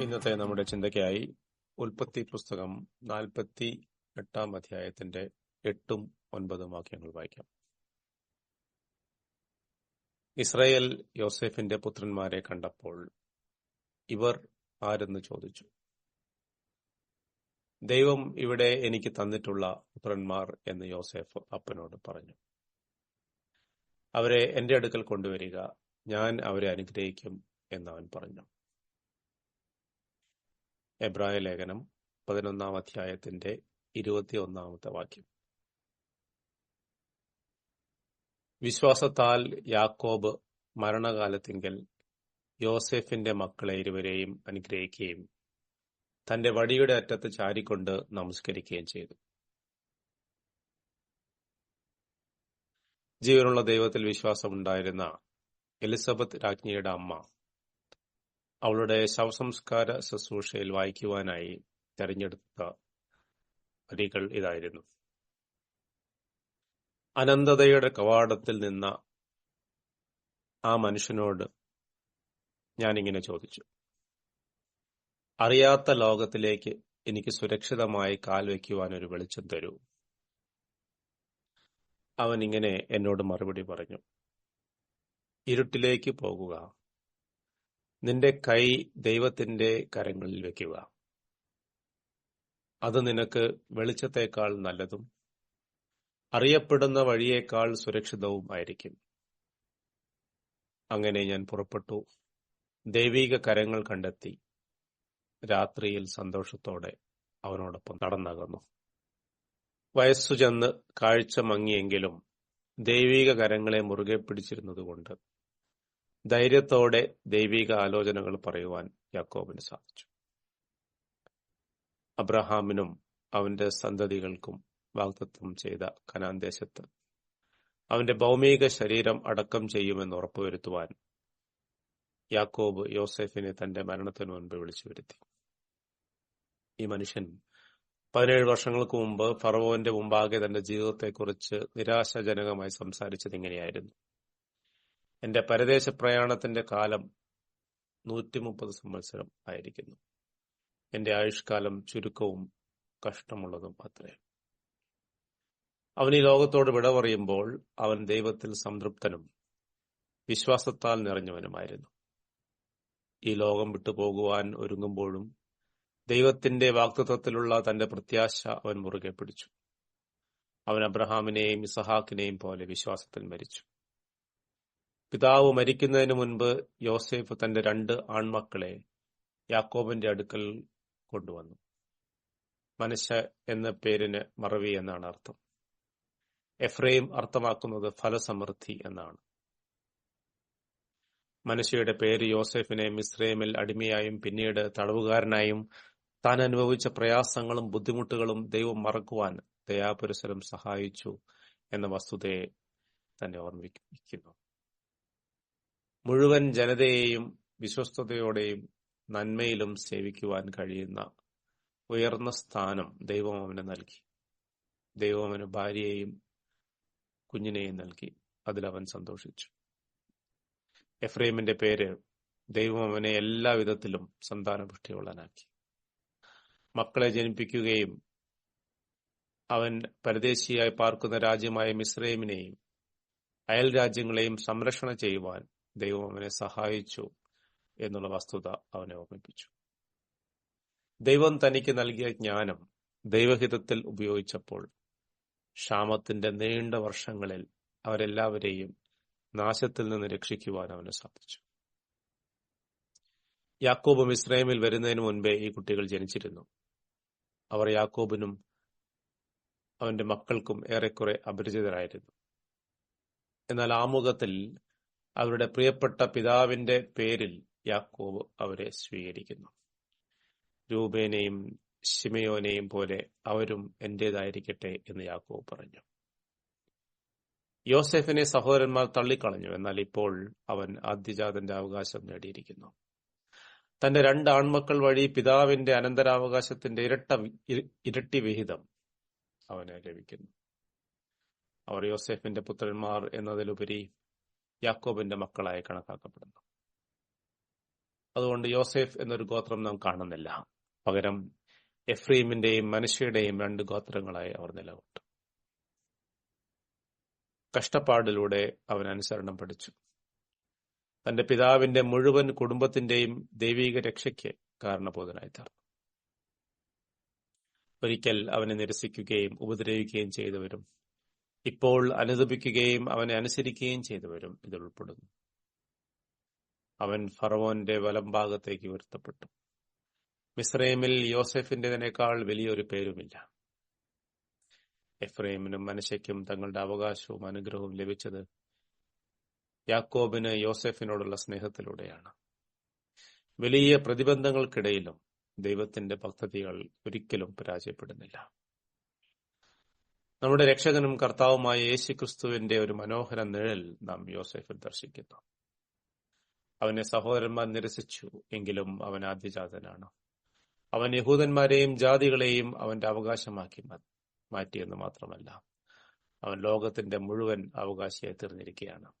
ഇന്നത്തെ നമ്മുടെ ചിന്തയ്ക്കായി ഉൽപ്പത്തി പുസ്തകം നാൽപ്പത്തി എട്ടാം അധ്യായത്തിന്റെ എട്ടും ഒൻപതും വാക്യങ്ങൾ വായിക്കാം. ഇസ്രയേൽ യോസെഫിന്റെ പുത്രന്മാരെ കണ്ടപ്പോൾ ഇവർ ആരെന്ന് ചോദിച്ചു. ദൈവം ഇവിടെ എനിക്ക് തന്നിട്ടുള്ള പുത്രന്മാർ എന്ന് യോസെഫ് അപ്പനോട് പറഞ്ഞു. അവരെ എന്റെ അടുക്കൽ കൊണ്ടുവരിക. ഞാൻ അവരെ അനുഗ്രഹിക്കും എന്നവൻ പറഞ്ഞു. എബ്രായ ലേഖനം പതിനൊന്നാം അധ്യായത്തിന്റെ ഇരുപത്തിയൊന്നാമത്തെ വാക്യം. വിശ്വാസത്താൽ യാക്കോബ് മരണകാലത്തിങ്കൽ യോസെഫിന്റെ മക്കളെ ഇരുവരെയും അനുഗ്രഹിക്കുകയും തന്റെ വടിയുടെ അറ്റത്ത് ചാരിക്കൊണ്ട് നമസ്കരിക്കുകയും ചെയ്തു. ജീവനുള്ള ദൈവത്തിൽ വിശ്വാസമുണ്ടായിരുന്ന എലിസബത്ത് രാജ്ഞിയുടെ അമ്മ അവളുടെ ശവസംസ്കാര ശുശ്രൂഷയിൽ വായിക്കുവാനായി തെരഞ്ഞെടുത്ത വരികൾ ഇതായിരുന്നു. അനന്തതയുടെ കവാടത്തിൽ നിന്ന ആ മനുഷ്യനോട് ഞാനിങ്ങനെ ചോദിച്ചു. അറിയാത്ത ലോകത്തിലേക്ക് എനിക്ക് സുരക്ഷിതമായി കാൽ വയ്ക്കുവാൻ ഒരു വെളിച്ചം തരൂ. അവൻ ഇങ്ങനെ എന്നോട് മറുപടി പറഞ്ഞു. ഇരുട്ടിലേക്ക് പോകുക. നിന്റെ കൈ ദൈവത്തിന്റെ കരങ്ങളിൽ വെക്കുക. അത് നിനക്ക് വെളിച്ചത്തേക്കാൾ നല്ലതും അറിയപ്പെടുന്ന വഴിയേക്കാൾ സുരക്ഷിതവും ആയിരിക്കും. അങ്ങനെ ഞാൻ പുറപ്പെട്ടു. ദൈവിക കരങ്ങൾ കണ്ടെത്തി. രാത്രിയിൽ സന്തോഷത്തോടെ അവനോടൊപ്പം നടന്നകന്നു. വയസ്സു ചെന്ന് കാഴ്ച മങ്ങിയെങ്കിലും ദൈവിക കരങ്ങളെ മുറുകെ പിടിച്ചിരുന്നതുകൊണ്ട് ധൈര്യത്തോടെ ദൈവിക ആലോചനകൾ പറയുവാൻ യാക്കോബിന് സാധിച്ചു. അബ്രഹാമിനും അവന്റെ സന്തതികൾക്കും വാഗ്ദത്വം ചെയ്ത കനാൻ ദേശത്ത് അവന്റെ ഭൗമിക ശരീരം അടക്കം ചെയ്യുമെന്ന് ഉറപ്പുവരുത്തുവാൻ യാക്കോബ് യോസെഫിനെ തന്റെ മരണത്തിന് മുൻപ് വിളിച്ചു വരുത്തി. ഈ മനുഷ്യൻ പതിനേഴ് വർഷങ്ങൾക്ക് മുമ്പ് ഫറവോന്റെ മുമ്പാകെ തന്റെ ജീവിതത്തെക്കുറിച്ച് നിരാശാജനകമായി സംസാരിച്ചത് ഇങ്ങനെയായിരുന്നു. എന്റെ പരദേശ പ്രയാണത്തിന്റെ കാലം നൂറ്റി മുപ്പത് സംവത്സരം ആയിരിക്കുന്നു. എന്റെ ആയുഷ്കാലം ചുരുക്കവും കഷ്ടമുള്ളതും അത്രേ അവൻ ഈ ലോകത്തോട് വിട പറയുമ്പോൾ അവൻ ദൈവത്തിൽ സംതൃപ്തനും വിശ്വാസത്താൽ നിറഞ്ഞവനുമായിരുന്നു. ഈ ലോകം വിട്ടുപോകുവാൻ ഒരുങ്ങുമ്പോഴും ദൈവത്തിന്റെ വാക്തത്വത്തിലുള്ള തന്റെ പ്രത്യാശ അവൻ മുറുകെ പിടിച്ചു. അവൻ അബ്രഹാമിനെയും ഇസഹാക്കിനെയും പോലെ വിശ്വാസത്തിൽ മരിച്ചു. പിതാവ് മരിക്കുന്നതിന് മുൻപ് യോസേഫ് തന്റെ രണ്ട് ആൺമക്കളെ യാക്കോബിന്റെ അടുക്കൽ കൊണ്ടുവന്നു. മനുഷ്യ എന്ന പേരിന് മറവി എന്നാണ് അർത്ഥം. എഫ്രൈം അർത്ഥമാക്കുന്നത് ഫലസമൃദ്ധി എന്നാണ്. മനുഷ്യയുടെ പേര് യോസെഫിനെ മിസ്രൈമിൽ അടിമയായും പിന്നീട് തടവുകാരനായും താൻ അനുഭവിച്ച പ്രയാസങ്ങളും ബുദ്ധിമുട്ടുകളും ദൈവം മറക്കുവാൻ ദയാപുരസരം സഹായിച്ചു എന്ന വസ്തുതയെ തന്നെ ഓർമ്മിക്കുന്നു മുഴുവൻ ജനതയെയും വിശ്വസ്തയോടെയും നന്മയിലും സേവിക്കുവാൻ കഴിയുന്ന ഉയർന്ന സ്ഥാനം ദൈവം അവന് നൽകി. ദൈവം അവന് ഭാര്യയെയും കുഞ്ഞിനെയും നൽകി. അതിലവൻ സന്തോഷിച്ചു. എഫ്രൈമിന്റെ പേര് ദൈവം അവനെ എല്ലാ വിധത്തിലും സന്താനപുഷ്ടിയുള്ളനാക്കി മക്കളെ ജനിപ്പിക്കുകയും അവൻ പരദേശിയായി പാർക്കുന്ന രാജ്യമായ മിസ്രൈമിനെയും അയൽ രാജ്യങ്ങളെയും സംരക്ഷണം ചെയ്യുവാൻ ദൈവം അവനെ സഹായിച്ചു എന്നുള്ള വസ്തുത അവനെ ഓർമ്മിപ്പിച്ചു. ദൈവം തനിക്ക് നൽകിയ ജ്ഞാനം ദൈവഹിതത്തിൽ ഉപയോഗിച്ചപ്പോൾ ക്ഷാമത്തിന്റെ നീണ്ട വർഷങ്ങളിൽ അവരെല്ലാവരെയും നാശത്തിൽ നിന്ന് രക്ഷിക്കുവാൻ അവന് സാധിച്ചു. യാക്കോബും ഇസ്രായേമിൽ വരുന്നതിന് മുൻപേ ഈ കുട്ടികൾ ജനിച്ചിരുന്നു. അവർ യാക്കോബിനും അവന്റെ മക്കൾക്കും ഏറെക്കുറെ അപരിചിതരായിരുന്നു. എന്നാൽ ആമുഖത്തിൽ അവരുടെ പ്രിയപ്പെട്ട പിതാവിന്റെ പേരിൽ യാക്കോബ് അവരെ സ്വീകരിക്കുന്നു. രൂപേനെയും ശിമയോനെയും പോലെ അവരും എന്റേതായിരിക്കട്ടെ എന്ന് യാക്കോബ് പറഞ്ഞു. യോസെഫിനെ സഹോദരന്മാർ തള്ളിക്കളഞ്ഞു എന്നാൽ ഇപ്പോൾ അവൻ ആദ്യജാതന്റെ അവകാശം നേടിയിരിക്കുന്നു. തന്റെ രണ്ട് ആൺമക്കൾ വഴി പിതാവിന്റെ അനന്തരാവകാശത്തിന്റെ ഇരട്ട ഇരട്ടി വിഹിതം അവന് ലഭിക്കുന്നു. അവർ യോസെഫിന്റെ പുത്രന്മാർ എന്നതിലുപരി യാക്കോബിന്റെ മക്കളായി കണക്കാക്കപ്പെടുന്നു. അതുകൊണ്ട് യോസെഫ് എന്നൊരു ഗോത്രം നാം കാണുന്നില്ല. പകരം എഫ്രീമിന്റെയും മനുഷ്യയുടെയും രണ്ട് ഗോത്രങ്ങളായി അവർ നിലകൊണ്ടു കഷ്ടപ്പാടിലൂടെ അവൻ അനുസരണം പഠിച്ചു. തന്റെ പിതാവിന്റെ മുഴുവൻ കുടുംബത്തിന്റെയും ദൈവിക രക്ഷയ്ക്ക് കാരണബോധനായി തീർന്നു. ഒരിക്കൽ അവനെ നിരസിക്കുകയും ഉപദ്രവിക്കുകയും ചെയ്തവരും ഇപ്പോൾ അനുദപിക്കുകയും അവനെ അനുസരിക്കുകയും ചെയ്തവരും ഇതിൽ ഉൾപ്പെടുന്നു. അവൻ ഫറവോന്റെ വലംഭാഗത്തേക്ക് ഉയർത്തപ്പെട്ടു. മിസ്രൈമിൽ യോസെഫിന്റേതിനേക്കാൾ വലിയൊരു പേരുമില്ല. എഫ്രൈമിനും മനശയ്ക്കും തങ്ങളുടെ അവകാശവും അനുഗ്രഹവും ലഭിച്ചത് യാക്കോബിന് യോസെഫിനോടുള്ള സ്നേഹത്തിലൂടെയാണ്. വലിയ പ്രതിബന്ധങ്ങൾക്കിടയിലും ദൈവത്തിന്റെ പദ്ധതികൾ ഒരിക്കലും പരാജയപ്പെടുന്നില്ല. നമ്മുടെ രക്ഷകനും കർത്താവുമായ യേശു ക്രിസ്തുവിന്റെ ഒരു മനോഹര നിഴൽ നാം യോസെഫിൽ ദർശിക്കുന്നു. അവനെ സഹോദരന്മാർ നിരസിച്ചു എങ്കിലും അവൻ ആദ്യജാതനാണ്. അവൻ യഹൂദന്മാരെയും ജാതികളെയും അവന്റെ അവകാശമാക്കി മാറ്റിയെന്ന് മാത്രമല്ല അവൻ ലോകത്തിന്റെ മുഴുവൻ അവകാശിയായി തീർന്നിരിക്കുകയാണ്.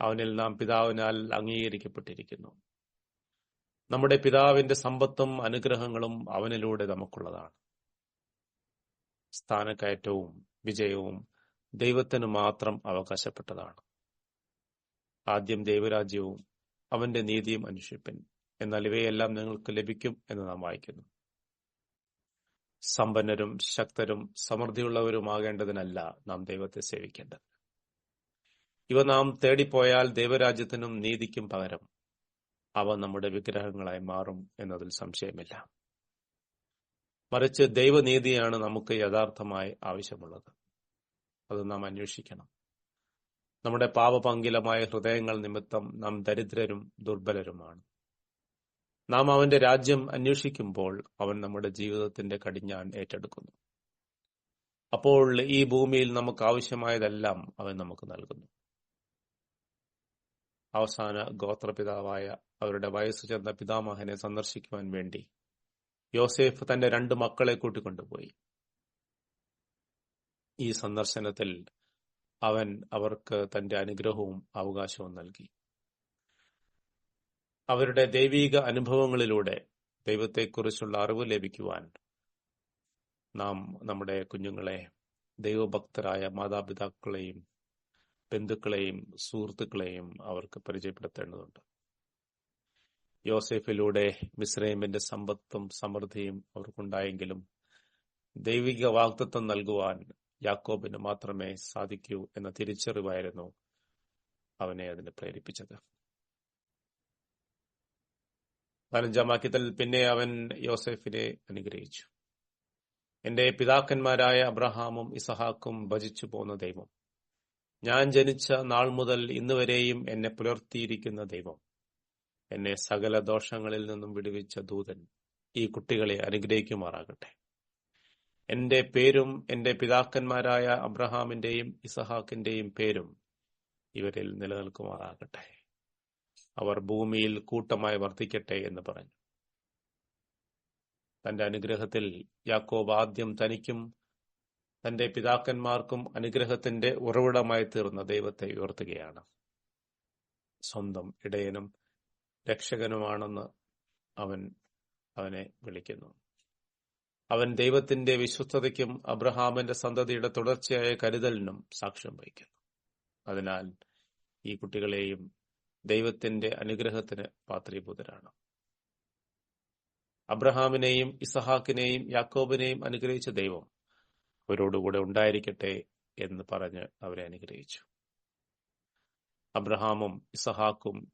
അവനിൽ നാം പിതാവിനാൽ അംഗീകരിക്കപ്പെട്ടിരിക്കുന്നു. നമ്മുടെ പിതാവിന്റെ സമ്പത്തും അനുഗ്രഹങ്ങളും അവനിലൂടെ നമുക്കുള്ളതാണ്. സ്ഥാനക്കയറ്റവും വിജയവും ദൈവത്തിന് മാത്രം അവകാശപ്പെട്ടതാണ്. ആദ്യം ദൈവരാജ്യവും അവന്റെ നീതിയും അന്വേഷിപ്പൻ എന്നാൽ ഇവയെല്ലാം നിങ്ങൾക്ക് ലഭിക്കും എന്ന് നാം വായിക്കുന്നു. സമ്പന്നരും ശക്തരും സമൃദ്ധിയുള്ളവരുമാകേണ്ടതിനല്ല നാം ദൈവത്തെ സേവിക്കേണ്ടത്. ഇവ നാം തേടിപ്പോയാൽ ദൈവരാജ്യത്തിനും നീതിക്കും പകരം അവ നമ്മുടെ വിഗ്രഹങ്ങളായി മാറും എന്നതിൽ സംശയമില്ല. മറിച്ച് ദൈവനീതിയാണ് നമുക്ക് യഥാർത്ഥമായി ആവശ്യമുള്ളത്. അത് നാം അന്വേഷിക്കണം. നമ്മുടെ പാപപങ്കിലമായ ഹൃദയങ്ങൾ നിമിത്തം നാം ദരിദ്രരും ദുർബലരുമാണ്. നാം അവന്റെ രാജ്യം അന്വേഷിക്കുമ്പോൾ അവൻ നമ്മുടെ ജീവിതത്തിന്റെ കടിഞ്ഞാൻ ഏറ്റെടുക്കുന്നു. അപ്പോൾ ഈ ഭൂമിയിൽ നമുക്ക് ആവശ്യമായതെല്ലാം അവൻ നമുക്ക് നൽകുന്നു. അവസാന ഗോത്രപിതാവായ അവരുടെ വയസ്സ് ചെന്ന പിതാമഹനെ സന്ദർശിക്കുവാൻ വേണ്ടി യോസേഫ് തന്റെ രണ്ട് മക്കളെ കൂട്ടിക്കൊണ്ടുപോയി. ഈ സന്ദർശനത്തിൽ അവൻ അവർക്ക് തന്റെ അനുഗ്രഹവും അവകാശവും നൽകി. അവരുടെ ദൈവീക അനുഭവങ്ങളിലൂടെ ദൈവത്തെക്കുറിച്ചുള്ള അറിവ് ലഭിക്കുവാൻ നാം നമ്മുടെ കുഞ്ഞുങ്ങളെ ദൈവഭക്തരായ മാതാപിതാക്കളെയും ബന്ധുക്കളെയും സുഹൃത്തുക്കളെയും അവർക്ക് പരിചയപ്പെടുത്തേണ്ടതുണ്ട്. യോസെഫിലൂടെ മിസ്രൈമിന്റെ സമ്പത്തും സമൃദ്ധിയും അവർക്കുണ്ടായെങ്കിലും ദൈവിക വാഗ്ദത്വം നൽകുവാൻ യാക്കോബിന് മാത്രമേ സാധിക്കൂ എന്ന തിരിച്ചറിവായിരുന്നു അവനെ അതിന് പ്രേരിപ്പിച്ചത്. പതിനഞ്ചാം വാക്യത്തിൽ പിന്നെ അവൻ യോസെഫിനെ അനുഗ്രഹിച്ചു. എന്റെ പിതാക്കന്മാരായ അബ്രഹാമും ഇസഹാക്കും ഭജിച്ചു പോന്ന ദൈവം. ഞാൻ ജനിച്ച നാൾ മുതൽ ഇന്നുവരെയും എന്നെ പുലർത്തിയിരിക്കുന്ന ദൈവം. എന്നെ സകല ദോഷങ്ങളിൽ നിന്നും വിടുവിച്ച ദൂതൻ ഈ കുട്ടികളെ അനുഗ്രഹിക്കുമാറാകട്ടെ. എന്റെ പേരും എന്റെ പിതാക്കന്മാരായ അബ്രഹാമിന്റെയും ഇസഹാക്കിന്റെയും പേരും ഇവരിൽ നിലനിൽക്കുമാറാകട്ടെ. അവർ ഭൂമിയിൽ കൂട്ടമായി വർദ്ധിക്കട്ടെ എന്ന് പറഞ്ഞു. തന്റെ അനുഗ്രഹത്തിൽ യാക്കോബ് ആദ്യം തനിക്കും തന്റെ പിതാക്കന്മാർക്കും അനുഗ്രഹത്തിന്റെ ഉറവിടമായി തീർന്ന ദൈവത്തെ ഉയർത്തുകയാണ്. സ്വന്തം ഇടയനും രക്ഷകനുമാണെന്ന് അവൻ അവനെ വിളിക്കുന്നു. അവൻ ദൈവത്തിന്റെ വിശ്വസ്തതയ്ക്കും അബ്രഹാമിന്റെ സന്തതിയുടെ തുടർച്ചയായ കരുതലിനും സാക്ഷ്യം വഹിക്കുന്നു. അതിനാൽ ഈ കുട്ടികളെയും ദൈവത്തിന്റെ അനുഗ്രഹത്തിന് പാത്രീഭൂതരാണ്. അബ്രഹാമിനെയും ഇസഹാക്കിനെയും യാക്കോബിനെയും അനുഗ്രഹിച്ച ദൈവം അവരോടുകൂടെ ഉണ്ടായിരിക്കട്ടെ എന്ന് പറഞ്ഞ് അവരെ അനുഗ്രഹിച്ചു. അബ്രഹാമും ഇസഹാക്കും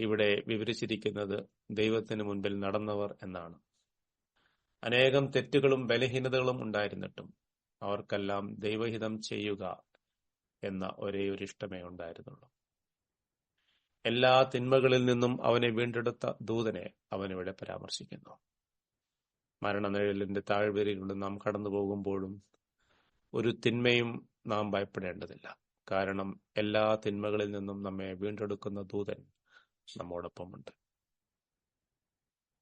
ഇവിടെ വിവരിച്ചിരിക്കുന്നത് ദൈവത്തിന് മുൻപിൽ നടന്നവർ എന്നാണ്. അനേകം തെറ്റുകളും ബലഹീനതകളും ഉണ്ടായിരുന്നിട്ടും അവർക്കെല്ലാം ദൈവഹിതം ചെയ്യുക എന്ന ഒരേ ഒരു ഇഷ്ടമേ ഉണ്ടായിരുന്നുള്ളൂ. എല്ലാ തിന്മകളിൽ നിന്നും അവനെ വീണ്ടെടുത്ത ദൂതനെ അവനിവിടെ പരാമർശിക്കുന്നു. മരണനിഴലിന്റെ താഴ്വരയിലൂടെ നാം കടന്നു പോകുമ്പോഴും ഒരു തിന്മയും നാം ഭയപ്പെടേണ്ടതില്ല. കാരണം എല്ലാ തിന്മകളിൽ നിന്നും നമ്മെ വീണ്ടെടുക്കുന്ന ദൂതൻ നമ്മോടൊപ്പമുണ്ട്.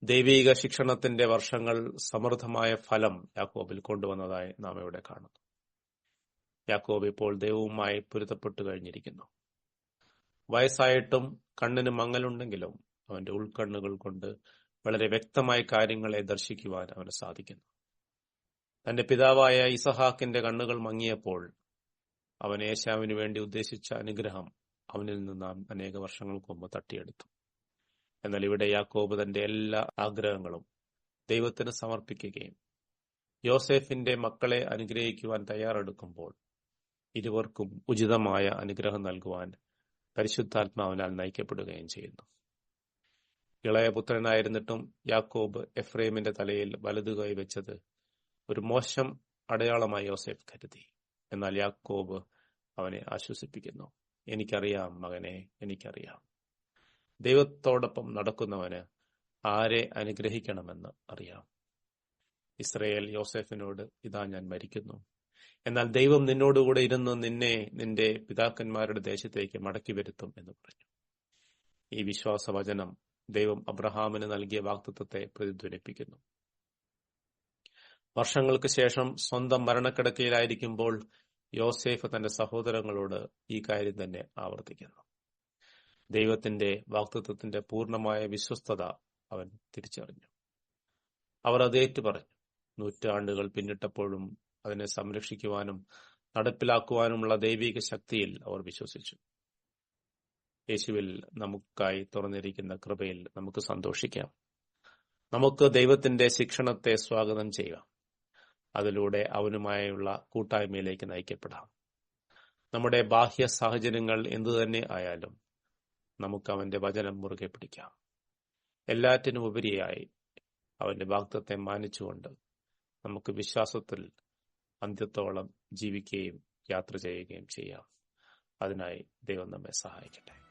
ദൈവീക ശിക്ഷണത്തിന്റെ വർഷങ്ങൾ സമൃദ്ധമായ ഫലം യാക്കോബിൽ കൊണ്ടുവന്നതായി നാം ഇവിടെ കാണുന്നു. യാക്കോബ് ഇപ്പോൾ ദൈവവുമായി പൊരുത്തപ്പെട്ടു കഴിഞ്ഞിരിക്കുന്നു. വയസ്സായിട്ടും കണ്ണിന് മങ്ങലുണ്ടെങ്കിലും അവന്റെ ഉൾക്കണ്ണുകൾ കൊണ്ട് വളരെ വ്യക്തമായി കാര്യങ്ങളെ ദർശിക്കുവാൻ അവന് സാധിക്കുന്നു. തന്റെ പിതാവായ ഇസഹാക്കിന്റെ കണ്ണുകൾ മങ്ങിയപ്പോൾ അവൻ ഏശാവിന് വേണ്ടി ഉദ്ദേശിച്ച അനുഗ്രഹം അവനിൽ നിന്ന് അനേക വർഷങ്ങൾക്ക് മുമ്പ് തട്ടിയെടുത്തു. എന്നാൽ ഇവിടെ യാക്കോബ് തന്റെ എല്ലാ ആഗ്രഹങ്ങളും ദൈവത്തിന് സമർപ്പിക്കുകയും യോസെഫിന്റെ മക്കളെ അനുഗ്രഹിക്കുവാൻ തയ്യാറെടുക്കുമ്പോൾ ഇരുവർക്കും ഉചിതമായ അനുഗ്രഹം നൽകുവാൻ പരിശുദ്ധാത്മാവിനാൽ നയിക്കപ്പെടുകയും ചെയ്യുന്നു. ഇളയ പുത്രനായിരുന്നിട്ടും യാക്കോബ് എഫ്രൈമിന്റെ തലയിൽ വലതുകൈ വെച്ചത് ഒരു മോശം അടയാളമായി യോസെഫ് കരുതി. എന്നാൽ യാക്കോബ് അവനെ ആശ്വസിപ്പിക്കുന്നു. എനിക്കറിയാം മകനെ എനിക്കറിയാം. ദൈവത്തോടൊപ്പം നടക്കുന്നവന് ആരെ അനുഗ്രഹിക്കണമെന്ന് അറിയാം. ഇസ്രയേൽ യോസെഫിനോട് ഇതാ ഞാൻ മരിക്കുന്നു. എന്നാൽ ദൈവം നിന്നോടുകൂടെ ഇരുന്ന് നിന്നെ നിന്റെ പിതാക്കന്മാരുടെ ദേശത്തേക്ക് മടക്കി വരുത്തും എന്ന് പറഞ്ഞു. ഈ വിശ്വാസവചനം ദൈവം അബ്രഹാമിന് നൽകിയ വാക്തത്വത്തെ പ്രതിധ്വനിപ്പിക്കുന്നു. വർഷങ്ങൾക്ക് ശേഷം സ്വന്തം മരണക്കിടക്കയിലായിരിക്കുമ്പോൾ യോസേഫ് തന്റെ സഹോദരങ്ങളോട് ഈ കാര്യം തന്നെ ആവർത്തിക്കുന്നു. ദൈവത്തിന്റെ വാക്തത്വത്തിന്റെ പൂർണമായ വിശ്വസ്തത അവൻ തിരിച്ചറിഞ്ഞു. അവർ അത് ഏറ്റുപറഞ്ഞു. നൂറ്റാണ്ടുകൾ പിന്നിട്ടപ്പോഴും അതിനെ സംരക്ഷിക്കുവാനും നടപ്പിലാക്കുവാനുമുള്ള ദൈവിക ശക്തിയിൽ അവർ വിശ്വസിച്ചു. യേശുവിൽ നമുക്കായി തുറന്നിരിക്കുന്ന കൃപയിൽ നമുക്ക് സന്തോഷിക്കാം. നമുക്ക് ദൈവത്തിന്റെ ശിക്ഷണത്തെ സ്വാഗതം ചെയ്യാം. അതിലൂടെ അവനുമായുള്ള കൂട്ടായ്മയിലേക്ക് നയിക്കപ്പെടാം. നമ്മുടെ ബാഹ്യ സാഹചര്യങ്ങൾ എന്തുതന്നെ ആയാലും നമുക്ക് അവന്റെ വചനം മുറുകെ പിടിക്കാം. എല്ലാറ്റിനും ഉപരിയായി അവന്റെ വാക്തത്തെ മാനിച്ചുകൊണ്ട് നമുക്ക് വിശ്വാസത്തിൽ അന്ത്യത്തോളം ജീവിക്കുകയും യാത്ര ചെയ്യുകയും ചെയ്യാം. അതിനായി ദൈവം നമ്മെ സഹായിക്കട്ടെ.